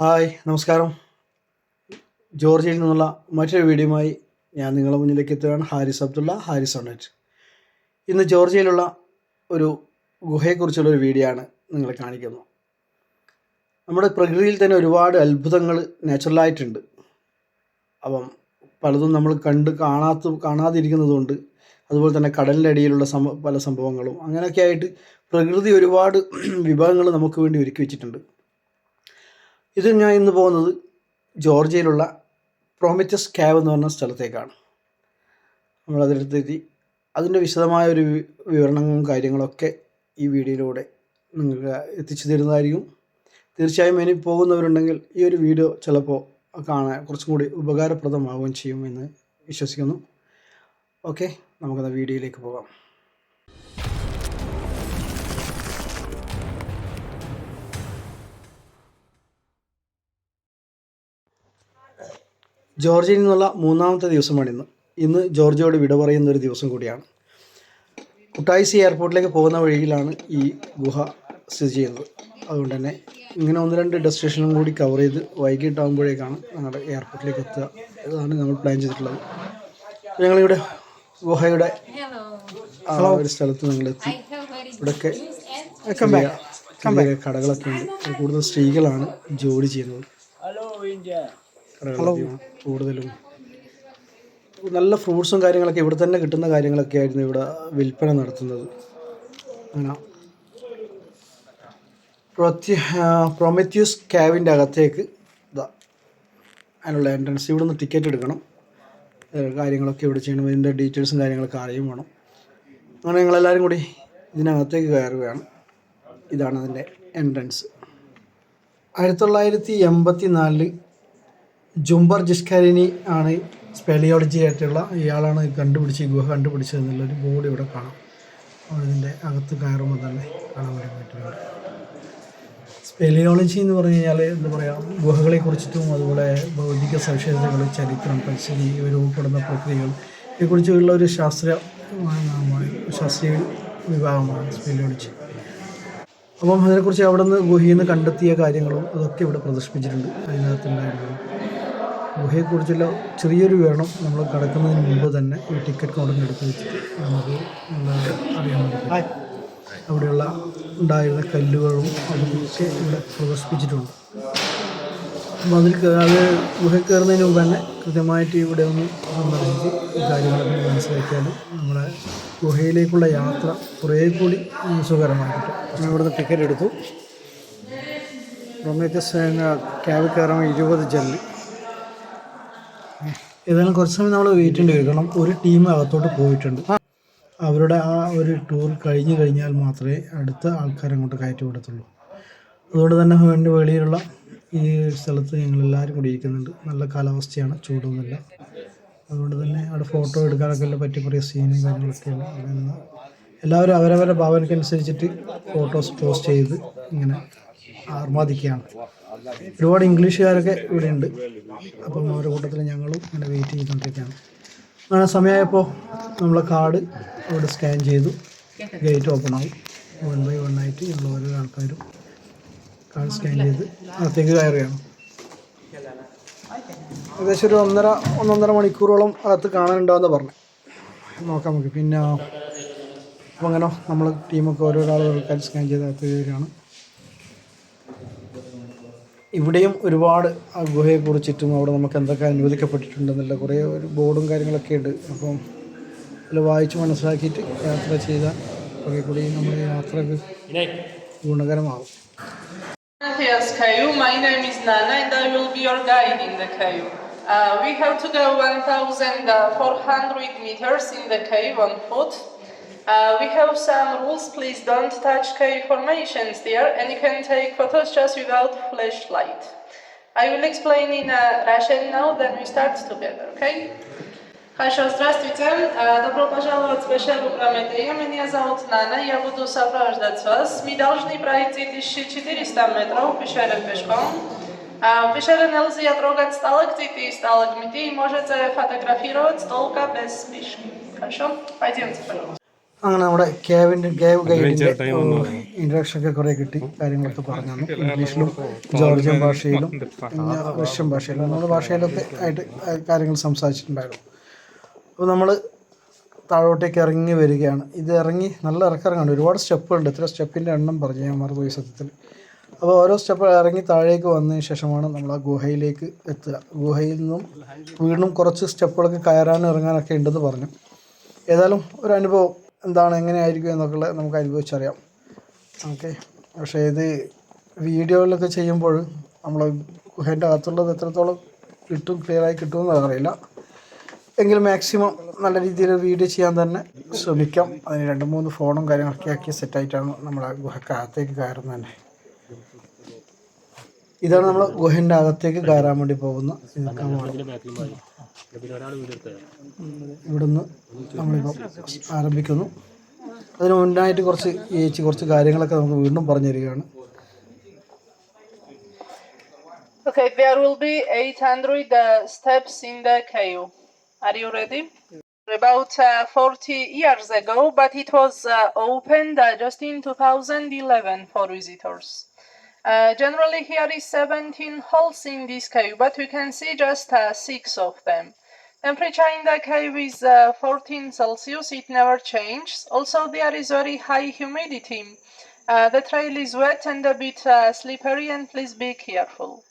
Hi നമസ്കാരം. ജോർജിയയിൽ നിന്നുള്ള മറ്റൊരു വീഡിയോയുമായി ഞാൻ നിങ്ങളുടെ മുന്നിലേക്ക് എത്തുകയാണ്. ഹാരിസ് അബ്ദുള്ള ഹാരിസ് ഒണറ്റ് ഇന്ന് ജോർജിയയിലുള്ള ഒരു ഗുഹയെക്കുറിച്ചുള്ള ഒരു വീഡിയോ ആണ് നിങ്ങളെ കാണിക്കുന്നത്. നമ്മുടെ പ്രകൃതിയിൽ തന്നെ ഒരുപാട് അത്ഭുതങ്ങൾ നാച്ചുറലായിട്ടുണ്ട് അപ്പം പലതും നമ്മൾ കണ്ട് കാണാത്ത കാണാതിരിക്കുന്നതുകൊണ്ട് അതുപോലെ തന്നെ കടലിന്റെ അടിയിലുള്ള പല സംഭവങ്ങളും അങ്ങനെയൊക്കെ ആയിട്ട് പ്രകൃതി ഒരുപാട് വിഭവങ്ങൾ നമുക്ക് വേണ്ടി ഒരുക്കി വെച്ചിട്ടുണ്ട്. ഇത് ഞാൻ ഇന്ന് പോകുന്നത് ജോർജിയയിലുള്ള പ്രോമിറ്റസ് ക്യാവ് എന്ന് പറഞ്ഞ സ്ഥലത്തേക്കാണ്. നമ്മൾ അതിലെത്തി അതിന്റെ വിശദമായ ഒരു വിവരണങ്ങളും കാര്യങ്ങളൊക്കെ ഈ വീഡിയോയിലൂടെ നിങ്ങൾക്ക് എത്തിച്ചു തരുന്നതായിരിക്കും. തീർച്ചയായും ഇനി പോകുന്നവരുണ്ടെങ്കിൽ ഈ ഒരു വീഡിയോ ചിലപ്പോൾ കാണാൻ കുറച്ചും കൂടി ഉപകാരപ്രദമാവുകയും ചെയ്യുമെന്ന് വിശ്വസിക്കുന്നു. ഓക്കെ നമുക്കത് വീഡിയോയിലേക്ക് പോകാം. ജോർജിയയിൽ നിന്നുള്ള മൂന്നാമത്തെ ദിവസമാണ് ഇന്ന്. ഇന്ന് ജോർജിയോട് വിട പറയുന്ന ഒരു ദിവസം കൂടിയാണ്. കുട്ടായിസി എയർപോർട്ടിലേക്ക് പോകുന്ന വഴിയിലാണ് ഈ ഗുഹ സ്ഥിതി ചെയ്യുന്നത്. അതുകൊണ്ട് തന്നെ ഇങ്ങനെ ഒന്ന് രണ്ട് ഡെസ്റ്റിനേഷനും കൂടി കവർ ചെയ്ത് വൈകിട്ടാകുമ്പോഴേക്കാണ് ഞങ്ങളുടെ എയർപോർട്ടിലേക്ക് എത്തുക ഇതാണ് നമ്മൾ പ്ലാൻ ചെയ്തിട്ടുള്ളത്. ഞങ്ങളിവിടെ ഗുഹയുടെ ആ ഒരു സ്ഥലത്ത് ഞങ്ങളെത്തി. ഇവിടെയൊക്കെ ചെറിയ കടകളൊക്കെ ഉണ്ട്. കൂടുതൽ സ്ത്രീകളാണ് ജോലി ചെയ്യുന്നത്. കടകളധികം കൂടുതലും നല്ല ഫ്രൂട്ട്സും കാര്യങ്ങളൊക്കെ ഇവിടെ തന്നെ കിട്ടുന്ന കാര്യങ്ങളൊക്കെ ആയിരുന്നു ഇവിടെ വിൽപ്പന നടത്തുന്നത്. അങ്ങനെ. പ്രൊത്യ പ്രൊമത്യൂസ് അകത്തേക്ക് ഇതാ അതിനുള്ള എൻട്രൻസ് ഇവിടെ നിന്ന് ടിക്കറ്റ് എടുക്കണം. കാര്യങ്ങളൊക്കെ ഇവിടെ ചെയ്യണം. ഇതിന്റെ ഡീറ്റെയിൽസും കാര്യങ്ങളൊക്കെ അറിയും വേണം. അങ്ങനെ ഞങ്ങളെല്ലാവരും കൂടി ഇതിനകത്തേക്ക് കയറുകയാണ്. ഇതാണ് അതിന്റെ എൻട്രൻസ് ആയിരത്തി തൊള്ളായിരത്തി എൺപത്തി നാലിൽ ജുംബർ ജിഷ്കരിനി ആണ് സ്പെലിയോളജി ആയിട്ടുള്ള ഇയാളാണ് കണ്ടുപിടിച്ച് ഗുഹ കണ്ടുപിടിച്ചത് എന്നുള്ളൊരു ബോർഡ് ഇവിടെ കാണാം. ഇതിന്റെ അകത്ത് കയറുമ്പോൾ തന്നെ കാണാൻ വേണ്ടി പറ്റുന്നുണ്ട്. സ്പെലിയോളജി എന്ന് പറഞ്ഞു കഴിഞ്ഞാൽ എന്താ പറയുക ഗുഹകളെ കുറിച്ചിട്ടും അതുപോലെ ഭൗതിക സവിശേഷതകൾ ചരിത്രം പരിസ്ഥിതി രൂപപ്പെടുന്ന പ്രക്രിയകൾ ഇതേക്കുറിച്ചുള്ള ഒരു ശാസ്ത്ര ശാസ്ത്രീയ വിഭാഗമാണ് സ്പെലിയോളജി അപ്പം അതിനെക്കുറിച്ച് അവിടെ നിന്ന് ഗുഹയിൽ നിന്ന് കണ്ടെത്തിയ കാര്യങ്ങളും അതൊക്കെ ഇവിടെ പ്രദർശിപ്പിച്ചിട്ടുണ്ട്. അതിനകത്തുണ്ടായിരുന്നു ഗുഹയെക്കുറിച്ചുള്ള ചെറിയൊരു വിവരണം നമ്മൾ കടക്കുന്നതിന് മുമ്പ് തന്നെ ഈ ടിക്കറ്റ് കൗണ്ടറിന് എടുത്ത് വെച്ചിട്ട് നമുക്ക് അറിയാൻ പറ്റും. അവിടെയുള്ള ഉണ്ടായിരുന്ന കല്ലുകളും അതുമൊക്കെ ഇവിടെ പ്രദർശിപ്പിച്ചിട്ടുണ്ട്. അപ്പം അതിൽ അത് ഗുഹ കയറുന്നതിന് മുമ്പ് തന്നെ കൃത്യമായിട്ട് ഇവിടെ ഒന്ന് സന്ദർശിച്ച് ഈ കാര്യങ്ങളൊക്കെ മനസ്സിലാക്കിയാൽ നമ്മുടെ ഗുഹയിലേക്കുള്ള യാത്ര കുറേ കൂടി ഉം, സുഖകരമായി കിട്ടും ഞാൻ ഇവിടുന്ന് ടിക്കറ്റ് എടുത്തു. പ്രൊമേറ്റസ് ക്യാബിൽ കയറാൻ ഇരുപത് ജെല്ല്. ഏതായാലും കുറച്ച് സമയം നമ്മൾ വെയിറ്റ് ചെയ്യേണ്ടി വരും. കാരണം ഒരു ടീം അകത്തോട്ട് പോയിട്ടുണ്ട്. അവരുടെ ആ ഒരു ടൂർ കഴിഞ്ഞ് കഴിഞ്ഞാൽ മാത്രമേ അടുത്ത ആൾക്കാരെ അങ്ങോട്ട് കയറ്റി വിടത്തുള്ളൂ. അതുകൊണ്ട് തന്നെ വേണ്ടി വെളിയിലുള്ള ഈ സ്ഥലത്ത് ഞങ്ങൾ എല്ലാവരും കൂടി ഇരിക്കുന്നുണ്ട്. നല്ല കാലാവസ്ഥയാണ് ചൂടൊന്നുമില്ല. അതുകൊണ്ട് തന്നെ അവിടെ ഫോട്ടോ എടുക്കാനൊക്കെ പറ്റി കുറേ സീനും കാര്യങ്ങളൊക്കെയാണ്. അവിടെ എല്ലാവരും അവരവരുടെ ഭാവനയ്ക്കനുസരിച്ചിട്ട് ഫോട്ടോസ് പോസ്റ്റ് ചെയ്ത് ഇങ്ങനെ ആർമാദിക്കുകയാണ്. ഒരുപാട് ഇംഗ്ലീഷുകാരൊക്കെ ഇവിടെ ഉണ്ട് അപ്പം അവരുടെ കൂട്ടത്തിൽ ഞങ്ങളും ഇങ്ങനെ വെയിറ്റ് ചെയ്തുകൊണ്ടിരിക്കുകയാണ്. അങ്ങനെ സമയമായപ്പോൾ നമ്മളെ കാർഡ് ഇവിടെ സ്കാൻ ചെയ്തു. ഗേറ്റ് ഓപ്പൺ ആയി. വൺ ബൈ വൺ ആയിട്ട് ഞങ്ങൾ ഓരോ ആൾക്കാരും കാർഡ് സ്കാൻ ചെയ്ത് അകത്തേക്ക് കയറുകയാണ്. ഏകദേശം ഒരു ഒന്നര ഒന്നൊന്നര മണിക്കൂറോളം അകത്ത് കാണാനുണ്ടാവുമെന്ന് പറഞ്ഞു. നോക്കാം നമുക്ക്. പിന്നെ അപ്പോൾ അങ്ങനെ നമ്മൾ ടീമൊക്കെ ഓരോരോ ആൾക്കാർ സ്കാൻ ചെയ്ത് അകത്ത് കയറുകയാണ്. ഇവിടെയും ഒരുപാട് ആ ഗുഹയെ കുറിച്ചിട്ടും അവിടെ നമുക്ക് എന്തൊക്കെ അനുവദിക്കപ്പെട്ടിട്ടുണ്ടെന്നുള്ള കുറേ ഒരു ബോർഡും കാര്യങ്ങളൊക്കെ ഉണ്ട് അപ്പം അതിൽ വായിച്ച് മനസ്സിലാക്കിയിട്ട് യാത്ര ചെയ്താൽ കുറേ കൂടി നമ്മുടെ യാത്രയ്ക്ക് ഗുണകരമാകും Caillou. My name is Nana and I will be your guide in the. Uh, we have to go 1,400 meters in the cave on foot. Uh, we have some rules. Please don't touch cave formations there and you can take photos just without flashlight. I will explain in uh, Russian now, then we start together, okay? Хорошо, здравствуйте. Э, Добро пожаловать в пещеру Прометея. Меня зовут Нана, я буду сопровождать вас. Мы должны пройти 1400 метров пещеры пешком. А В пещере нельзя трогать сталактиты и сталагмиты, и можете фотографировать только без спички. Хорошо? Пойдемте, пожалуйста. അങ്ങനെ നമ്മുടെ കേവിന്റെ cave ഗൈഡിന്റെ introduction ഒക്കെ കുറേ കിട്ടി കാര്യങ്ങളൊക്കെ പറഞ്ഞു തന്നു. ഇംഗ്ലീഷിലും Georgian ഭാഷയിലും പിന്നെ റഷ്യൻ ഭാഷയിലും നമ്മുടെ ഭാഷയിലൊക്കെ ആയിട്ട് കാര്യങ്ങൾ സംസാരിച്ചിട്ടുണ്ടായിരുന്നു. അപ്പോൾ നമ്മൾ താഴോട്ടേക്ക് ഇറങ്ങി വരികയാണ്. ഇത് ഇറങ്ങി നല്ല ഇറക്കിറങ്ങാണ് ഒരുപാട് സ്റ്റെപ്പുകളുണ്ട്. ഇത്ര സ്റ്റെപ്പിന്റെ എണ്ണം പറഞ്ഞു ഞാൻ മറന്നുപോയി സത്യത്തിൽ. അപ്പോൾ ഓരോ സ്റ്റെപ്പ് ഇറങ്ങി താഴേക്ക് വന്നതിന് ശേഷമാണ് നമ്മൾ ആ ഗുഹയിലേക്ക് എത്തുക. ഗുഹയിൽ നിന്നും വീണ്ടും കുറച്ച് സ്റ്റെപ്പുകളൊക്കെ കയറാനും ഇറങ്ങാനൊക്കെ ഉണ്ടെന്ന് പറഞ്ഞു. ഏതായാലും ഒരു അനുഭവം എന്താണ് എങ്ങനെയായിരിക്കും എന്നൊക്കെ നമുക്ക് അനുഭവിച്ചറിയാം. ഓക്കെ പക്ഷേ ഇത് വീഡിയോയിലൊക്കെ ചെയ്യുമ്പോൾ നമ്മൾ ഗുഹേന്റെ അകത്തുള്ളത് എത്രത്തോളം കിട്ടും ക്ലിയറായി കിട്ടുമെന്ന് അറിയില്ല. എങ്കിലും മാക്സിമം നല്ല രീതിയിൽ വീഡിയോ ചെയ്യാൻ തന്നെ ശ്രമിക്കാം. അതിന് രണ്ട് മൂന്ന് ഫോണും കാര്യങ്ങളൊക്കെ ആക്കി സെറ്റായിട്ടാണ് നമ്മൾ ആ ഗുഹക്കകത്തേക്ക് കയറുന്നത് തന്നെ. ഇതാണ് നമ്മൾ ഗുഹന്റെ അകത്തേക്ക് കയറാൻ വേണ്ടി പോകുന്ന. ഇവിടുന്ന് നമ്മളിപ്പോൾ ആരംഭിക്കുന്നു അതിന് മുന്നായിട്ട് കുറച്ച് ചേച്ചി കുറച്ച് കാര്യങ്ങളൊക്കെ നമുക്ക് വീണ്ടും പറഞ്ഞു തരികയാണ് Okay, there will be 800 uh, steps in the cave. Are you ready? About uh, 40 years ago, but it was uh, opened uh, just in 2011 for visitors. Uh, generally, here is 17 holes in this cave, but you can see just uh, six of them. Temperature in the cave is uh, 14 Celsius, it never changes. Also, there is very high humidity. Uh, the trail is wet and a bit uh, slippery, and please be careful.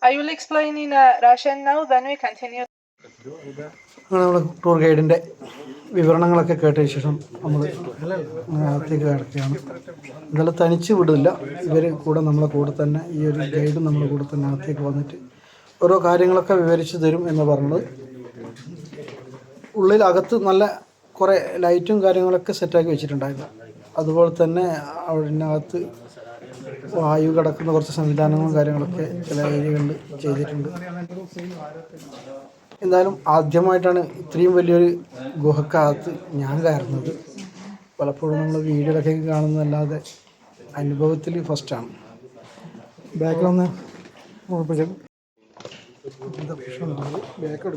I will explain in Russian now, then we continue. അങ്ങനെ നമ്മുടെ tour ഗൈഡിന്റെ വിവരണങ്ങളൊക്കെ കേട്ടതിന് ശേഷം നമ്മൾ അകത്തേക്ക് കിടക്കുകയാണ്. ഇതെല്ലാം തനിച്ച് വിടില്ല ഇവർ കൂടെ നമ്മളെ കൂടെ തന്നെ ഈ ഒരു ഗൈഡും നമ്മളെ കൂടെ തന്നെ അകത്തേക്ക് വന്നിട്ട് ഓരോ കാര്യങ്ങളൊക്കെ വിവരിച്ച് തരും എന്ന് പറഞ്ഞത്. ഉള്ളിൽ അകത്ത് നല്ല കുറേ ലൈറ്റും കാര്യങ്ങളൊക്കെ സെറ്റാക്കി വെച്ചിട്ടുണ്ടായിരുന്നു. അതുപോലെ തന്നെ അതിനകത്ത് വായു കിടക്കുന്ന കുറച്ച് സംവിധാനങ്ങളും കാര്യങ്ങളൊക്കെ ചില ഏരിയകളിൽ ചെയ്തിട്ടുണ്ട്. എന്തായാലും ആദ്യമായിട്ടാണ് ഇത്രയും വലിയൊരു ഗുഹക്കകത്ത് ഞാൻ കയറുന്നത്. പലപ്പോഴും നമ്മൾ വീഡിയോയിലൊക്കെ കാണുന്നതല്ലാതെ അനുഭവത്തിൽ ഫസ്റ്റാണ് ബാക്കിൽ ഒന്ന് ഉറപ്പിച്ചു? ബാക്ക്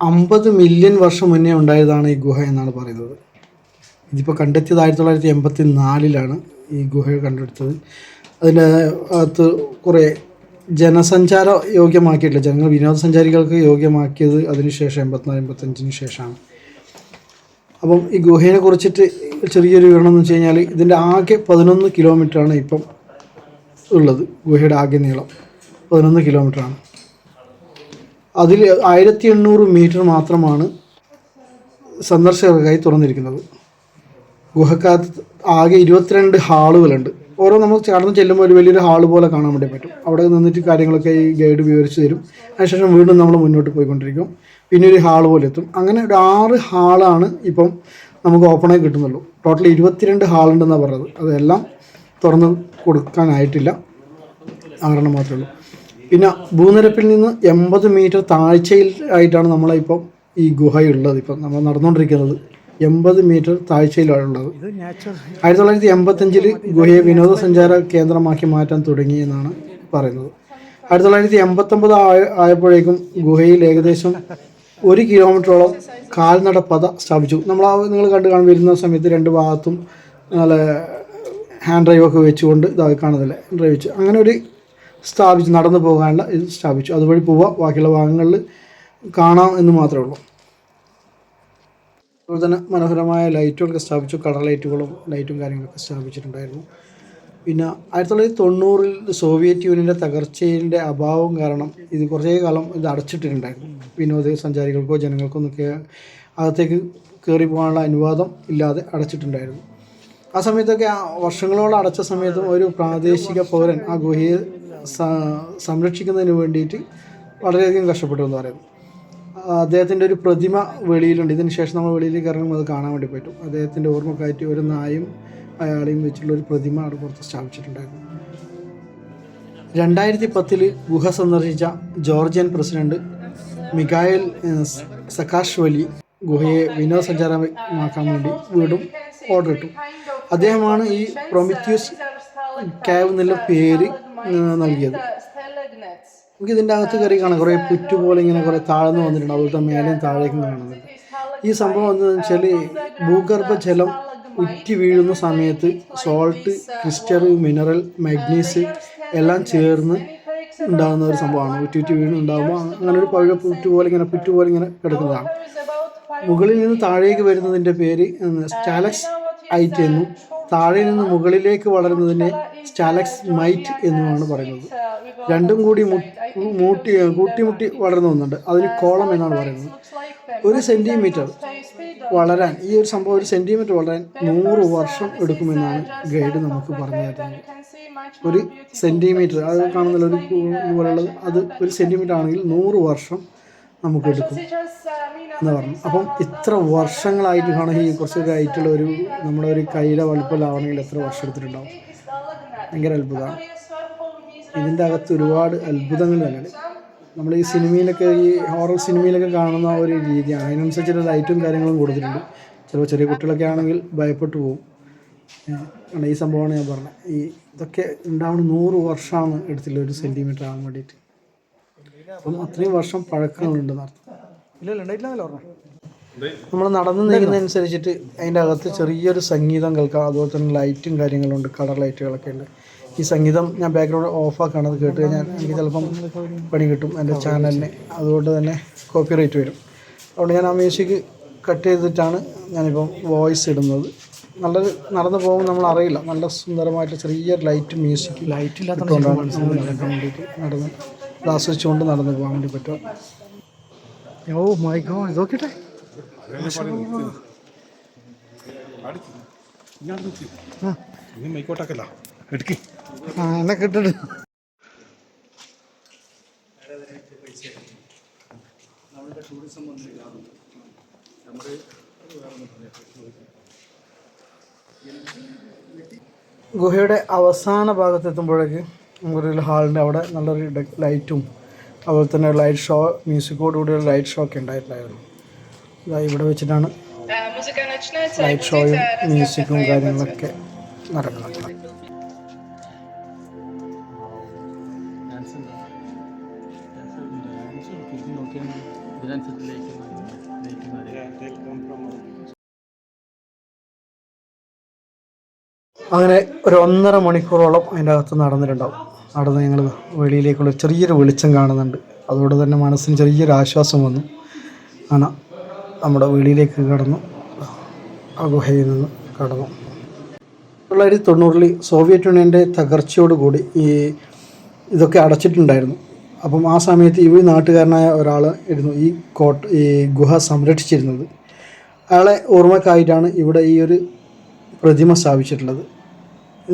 അമ്പത് മില്യൺ വർഷം മുന്നേ ഉണ്ടായതാണ് ഈ ഗുഹ എന്നാണ് പറയുന്നത്. ഇതിപ്പോൾ കണ്ടെത്തിയത് ആയിരത്തി തൊള്ളായിരത്തി എൺപത്തി നാലിലാണ് ഈ ഗുഹ കണ്ടെടുത്തത്. അതിന്റെ അകത്ത് കുറേ ജനസഞ്ചാര യോഗ്യമാക്കിയിട്ടില്ല. ജനങ്ങൾ വിനോദസഞ്ചാരികൾക്ക് യോഗ്യമാക്കിയത് അതിനുശേഷം എൺപത്തിനാല് എൺപത്തഞ്ചിന് ശേഷമാണ്. അപ്പം ഈ ഗുഹയെ കുറിച്ചിട്ട് ചെറിയൊരു വിവരണം എന്ന് വെച്ച് കഴിഞ്ഞാൽ ഇതിന്റെ ആകെ പതിനൊന്ന് കിലോമീറ്ററാണ് ഇപ്പം ഉള്ളത്. ഗുഹയുടെ ആകെ നീളം പതിനൊന്ന് കിലോമീറ്ററാണ്. അതിൽ ആയിരത്തി എണ്ണൂറ് മീറ്റർ മാത്രമാണ് സന്ദർശകർക്കായി തുറന്നിരിക്കുന്നത്. ഗുഹക്കകത്ത് ആകെ ഇരുപത്തിരണ്ട് ഹാളുകളുണ്ട്. ഓരോ നമ്മൾ കടന്ന് ചെല്ലുമ്പോൾ ഒരു വലിയൊരു ഹാൾ പോലെ കാണാൻ വേണ്ടി പറ്റും. അവിടെ നിന്നിട്ട് കാര്യങ്ങളൊക്കെ ഈ ഗൈഡ് വിവരിച്ച് തരും. അതിനുശേഷം വീണ്ടും നമ്മൾ മുന്നോട്ട് പോയിക്കൊണ്ടിരിക്കും. പിന്നെ ഒരു ഹാൾ പോലെ എത്തും. അങ്ങനെ ഒരു ആറ് ഹാളാണ് ഇപ്പം നമുക്ക് ഓപ്പണായി കിട്ടുന്നുള്ളൂ. ടോട്ടൽ ഇരുപത്തിരണ്ട് ഹാളുണ്ടെന്നാണ് പറഞ്ഞത്. അതെല്ലാം തുറന്ന് കൊടുക്കാനായിട്ടില്ല. ആറെണ്ണം മാത്രമേ ഉള്ളൂ. പിന്നെ ഭൂനിരപ്പിൽ നിന്ന് എൺപത് മീറ്റർ താഴ്ചയിൽ ആയിട്ടാണ് നമ്മളിപ്പം ഈ ഗുഹയുള്ളത്. ഇപ്പം നമ്മൾ നടന്നുകൊണ്ടിരിക്കുന്നത്. എൺപത് മീറ്റർ താഴ്ചയിലാണുള്ളത്. ആയിരത്തി തൊള്ളായിരത്തി എൺപത്തഞ്ചിൽ ഗുഹയെ വിനോദസഞ്ചാര കേന്ദ്രമാക്കി മാറ്റാൻ തുടങ്ങി എന്നാണ് പറയുന്നത്. ആയിരത്തി തൊള്ളായിരത്തി എൺപത്തൊമ്പത് ആയ ആയപ്പോഴേക്കും ഗുഹയിൽ ഏകദേശം ഒരു കിലോമീറ്ററോളം കാൽനട പത സ്ഥാപിച്ചു. നമ്മൾ ആ നിങ്ങൾ കണ്ടു കാണാൻ വരുന്ന സമയത്ത് രണ്ട് ഭാഗത്തും നല്ല ഹാൻഡ് ഡ്രൈവ് ഒക്കെ വെച്ചുകൊണ്ട് ഇതായി കാണുന്നില്ല. ഡ്രൈവ് വെച്ച് അങ്ങനെ ഒരു സ്ഥാപിച്ചു നടന്നു പോകാനുള്ള ഇത് സ്ഥാപിച്ചു. അതുവഴി പോവുക ബാക്കിയുള്ള ഭാഗങ്ങളിൽ കാണാം എന്ന് മാത്രമേ ഉള്ളൂ. അതുപോലെ തന്നെ മനോഹരമായ ലൈറ്റുകളൊക്കെ സ്ഥാപിച്ചു. കളർ ലൈറ്റുകളും ലൈറ്റും കാര്യങ്ങളൊക്കെ സ്ഥാപിച്ചിട്ടുണ്ടായിരുന്നു. പിന്നെ ആയിരത്തി തൊള്ളായിരത്തി തൊണ്ണൂറിൽ സോവിയറ്റ് യൂണിയന്റെ തകർച്ചയുടെ അഭാവം കാരണം ഇത് കുറേ കാലം ഇത് അടച്ചിട്ടിട്ടുണ്ടായിരുന്നു. വിനോദസഞ്ചാരികൾക്കോ ജനങ്ങൾക്കോ എന്നൊക്കെ അകത്തേക്ക് കയറി പോകാനുള്ള അനുവാദം ഇല്ലാതെ അടച്ചിട്ടുണ്ടായിരുന്നു. ആ സമയത്തൊക്കെ ആ വർഷങ്ങളോളം അടച്ച സമയത്തും ഒരു പ്രാദേശിക പൗരൻ ആ ഗുഹയെ സംരക്ഷിക്കുന്നതിന് വേണ്ടിയിട്ട് വളരെയധികം കഷ്ടപ്പെട്ടു എന്ന് പറയുന്നു. അദ്ദേഹത്തിന്റെ ഒരു പ്രതിമ വെളിയിലുണ്ട്. ഇതിന് ശേഷം നമ്മൾ വെളിയിലേക്ക് ഇറങ്ങുമ്പോൾ അത് കാണാൻ വേണ്ടി പറ്റും. അദ്ദേഹത്തിന്റെ ഓർമ്മക്കായിട്ട് ഒരു നായും അയാളെയും വെച്ചുള്ള ഒരു പ്രതിമ അവിടെ പുറത്ത് സ്ഥാപിച്ചിട്ടുണ്ടായിരുന്നു. രണ്ടായിരത്തി പത്തിൽ ഗുഹ സന്ദർശിച്ച ജോർജിയൻ പ്രസിഡന്റ് മിഖായൽ സക്കാഷ്വലി ഗുഹയെ വിനോദസഞ്ചാരമാക്കാൻ വേണ്ടി വീണ്ടും ഓർഡർ ഇട്ടു. അദ്ദേഹമാണ് ഈ പ്രൊമിത്യൂസ് ക്യാവ് എന്നുള്ള പേര് നൽകിയത്. നമുക്ക് ഇതിന്റെ അകത്ത് കയറി കാണാം. കുറേ പുറ്റുപോലെ ഇങ്ങനെ കുറേ താഴ്ന്നു വന്നിട്ടുണ്ട്. അതുപോലെ മേലെയും താഴേക്കും കാണുന്നുണ്ട്. ഈ സംഭവം എന്താണെന്ന് വെച്ചാൽ ഭൂഗർഭ ജലം ഉറ്റി വീഴുന്ന സമയത്ത് സോൾട്ട് ക്രിസ്റ്റൽ മിനറൽ മാഗ്നീസ് എല്ലാം ചേർന്ന് ഉണ്ടാകുന്ന ഒരു സംഭവമാണ്. ഉറ്റി ഉറ്റി വീണ് ഉണ്ടാകുമ്പോൾ അങ്ങനെ ഒരു പഴയ പുറ്റുപോലെ ഇങ്ങനെ പുറ്റുപോലെ ഇങ്ങനെ കിടക്കുന്നതാണ്. മുകളിൽ നിന്ന് താഴേക്ക് വരുന്നതിന്റെ പേര് സ്റ്റാലക്സ് ഐറ്റ് എന്നും താഴെ നിന്ന് മുകളിലേക്ക് വളരുന്നതിനെ സ്റ്റാലക്സ് മൈറ്റ് എന്നുമാണ് പറയുന്നത്. രണ്ടും കൂടി മുട്ടി മൂട്ടി കൂട്ടിമുട്ടി വളർന്നു വന്നുണ്ട് അതിന് കോളം എന്നാണ് പറയുന്നത്. ഒരു സെന്റിമീറ്റർ വളരാൻ ഈ ഒരു സംഭവം ഒരു സെന്റിമീറ്റർ വളരാൻ നൂറ് വർഷം എടുക്കുമെന്നാണ് ഗൈഡ് നമുക്ക് പറഞ്ഞു തരുന്നത്. ഒരു സെന്റിമീറ്റർ അത് കാണുന്നില്ല ഒരു പോലുള്ളത് അത് ഒരു സെന്റിമീറ്റർ ആണെങ്കിൽ നൂറ് വർഷം നമുക്ക് എടുക്കും എന്ന് പറഞ്ഞു. അപ്പം ഇത്ര വർഷങ്ങളായിട്ട് ആണെങ്കിൽ ഈ ആയിട്ടുള്ള ഒരു നമ്മുടെ ഒരു കൈയുടെ വലുപ്പമിലാവണമെങ്കിൽ എത്ര വർഷം എടുത്തിട്ടുണ്ടാവും? ഭയങ്കര അത്ഭുതമാണ്. ഇതിന്റെ അകത്ത് ഒരുപാട് അത്ഭുതങ്ങൾ തന്നെയാണ് നമ്മൾ ഈ സിനിമയിലൊക്കെ ഈ ഹോറർ സിനിമയിലൊക്കെ കാണുന്ന ഒരു രീതിയാണ്. അതിനനുസരിച്ചുള്ള ലൈറ്റും കാര്യങ്ങളും കൊടുത്തിട്ടുണ്ട്. ചിലപ്പോൾ ചെറിയ കുട്ടികളൊക്കെ ആണെങ്കിൽ ഭയപ്പെട്ടു പോകും. ഈ സംഭവമാണ് ഞാൻ പറഞ്ഞത്. ഈ ഇതൊക്കെ ഉണ്ടാവുന്ന നൂറ് വർഷമാണ് എടുത്തിട്ടുള്ള ഒരു സെന്റിമീറ്റർ ആകാൻ വേണ്ടിയിട്ട്. അപ്പം അത്രയും വർഷം പഴക്കങ്ങളുണ്ടെന്ന് അർത്ഥം ഇല്ല ഇല്ല ഉണ്ടായിട്ടില്ല പറഞ്ഞു നമ്മൾ നടന്നു നീങ്ങുന്നതനുസരിച്ചിട്ട് അതിന്റെ അകത്ത് ചെറിയൊരു സംഗീതം കേൾക്കാം. അതുപോലെ തന്നെ ലൈറ്റും കാര്യങ്ങളുണ്ട് കളർ ലൈറ്റുകളൊക്കെ ഉണ്ട്. ഈ സംഗീതം ഞാൻ ബാക്ക്ഗ്രൗണ്ട് ഓഫാക്കാണ് അത് കേട്ട് കഴിഞ്ഞാൽ എനിക്ക് ചിലപ്പം പണി കിട്ടും എന്റെ ചാനലിന് അതുകൊണ്ട് തന്നെ കോപ്പി റേറ്റ് വരും. അതുകൊണ്ട് ഞാൻ ആ മ്യൂസിക് കട്ട് ചെയ്തിട്ടാണ് ഞാനിപ്പം വോയിസ് ഇടുന്നത്. നല്ലൊരു നടന്നു പോകുമ്പോൾ നമ്മൾ അറിയില്ല. നല്ല സുന്ദരമായിട്ട് ചെറിയൊരു ലൈറ്റ് മ്യൂസിക് ലൈറ്റ് ഇല്ലാത്തതുകൊണ്ടാണ് നടന്ന് ആസ്വദിച്ചുകൊണ്ട് നടന്നു പോകാൻ വേണ്ടി പറ്റും. ഓ മൈ ഗോ ആ എന്നെ കിട്ടിട്ട്. ഗുഹയുടെ അവസാന ഭാഗത്തെത്തുമ്പോഴേക്ക് ഒരു ഹാളിന്റെ അവിടെ നല്ലൊരു ലൈറ്റും അതുപോലെ തന്നെ ലൈറ്റ് ഷോ മ്യൂസിക്കോട് ലൈറ്റ് ഷോ ഒക്കെ ഉണ്ടായിട്ടുണ്ടായിരുന്നു. ഇതാ ഇവിടെ വെച്ചിട്ടാണ് ലൈറ്റ് ഷോയും മ്യൂസിക്കും കാര്യങ്ങളൊക്കെ നടക്കുന്നത്. ഒരു ഒന്നര മണിക്കൂറോളം അതിന്റെ അകത്ത് നടന്നിട്ടുണ്ടാവും. നടന്ന് ഞങ്ങൾ വെളിയിലേക്കുള്ള ചെറിയൊരു വെളിച്ചം കാണുന്നുണ്ട്. അതുകൊണ്ട് തന്നെ മനസ്സിന് ചെറിയൊരു ആശ്വാസം വന്നു. ആണ് നമ്മുടെ വെളിയിലേക്ക് കടന്നു. ആ ഗുഹയിൽ നിന്ന് കടന്നു. തൊള്ളായിരത്തി തൊണ്ണൂറിൽ സോവിയറ്റ് യൂണിയന്റെ തകർച്ചയോടുകൂടി ഈ ഇതൊക്കെ അടച്ചിട്ടുണ്ടായിരുന്നു. അപ്പം ആ സമയത്ത് ഈ നാട്ടുകാരനായ ഒരാൾ ഇരുന്നു ഈ കോട്ട ഈ ഗുഹ സംരക്ഷിച്ചിരുന്നത്. അയാളെ ഓർമ്മക്കായിട്ടാണ് ഇവിടെ ഈ ഒരു പ്രതിമ സ്ഥാപിച്ചിട്ടുള്ളത്.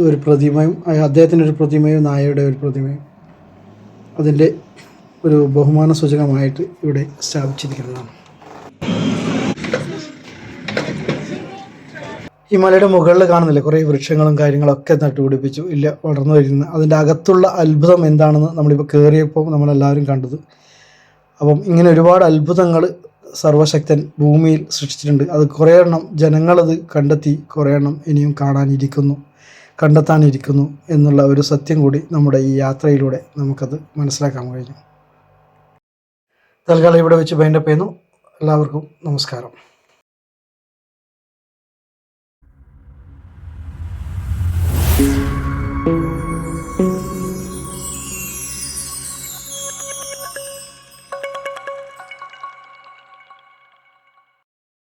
ഒരു പ്രതിമയും അദ്ദേഹത്തിന്റെ ഒരു പ്രതിമയും നായയുടെ ഒരു പ്രതിമയും അതിന്റെ ഒരു ബഹുമാന സൂചകമായിട്ട് ഇവിടെ സ്ഥാപിച്ചിരിക്കുന്നതാണ്. ഈ മലയുടെ മുകളിൽ കാണുന്നില്ല? കുറേ വൃക്ഷങ്ങളും കാര്യങ്ങളൊക്കെ നട്ടുപിടിപ്പിച്ചു. ഇല്ല വളർന്നു വരുന്നത് അതിന്റെ അകത്തുള്ള അത്ഭുതം എന്താണെന്ന് നമ്മളിപ്പോൾ കയറിയപ്പോൾ നമ്മളെല്ലാവരും കണ്ടത്. അപ്പം ഇങ്ങനെ ഒരുപാട് അത്ഭുതങ്ങൾ സർവശക്തൻ ഭൂമിയിൽ സൃഷ്ടിച്ചിട്ടുണ്ട്. അത് കുറേ എണ്ണം ജനങ്ങളത് കണ്ടെത്തി കുറേ എണ്ണം ഇനിയും കാണാനിരിക്കുന്നു. കണ്ടെത്താനിരിക്കുന്നു എന്നുള്ള ഒരു സത്യം കൂടി നമ്മുടെ ഈ യാത്രയിലൂടെ നമുക്കത് മനസ്സിലാക്കാൻ കഴിഞ്ഞു. തൽക്കാലം ഇവിടെ വെച്ച് ബൈൻഡപ്പ് ചെയ്യുന്നു. എല്ലാവർക്കും നമസ്കാരം.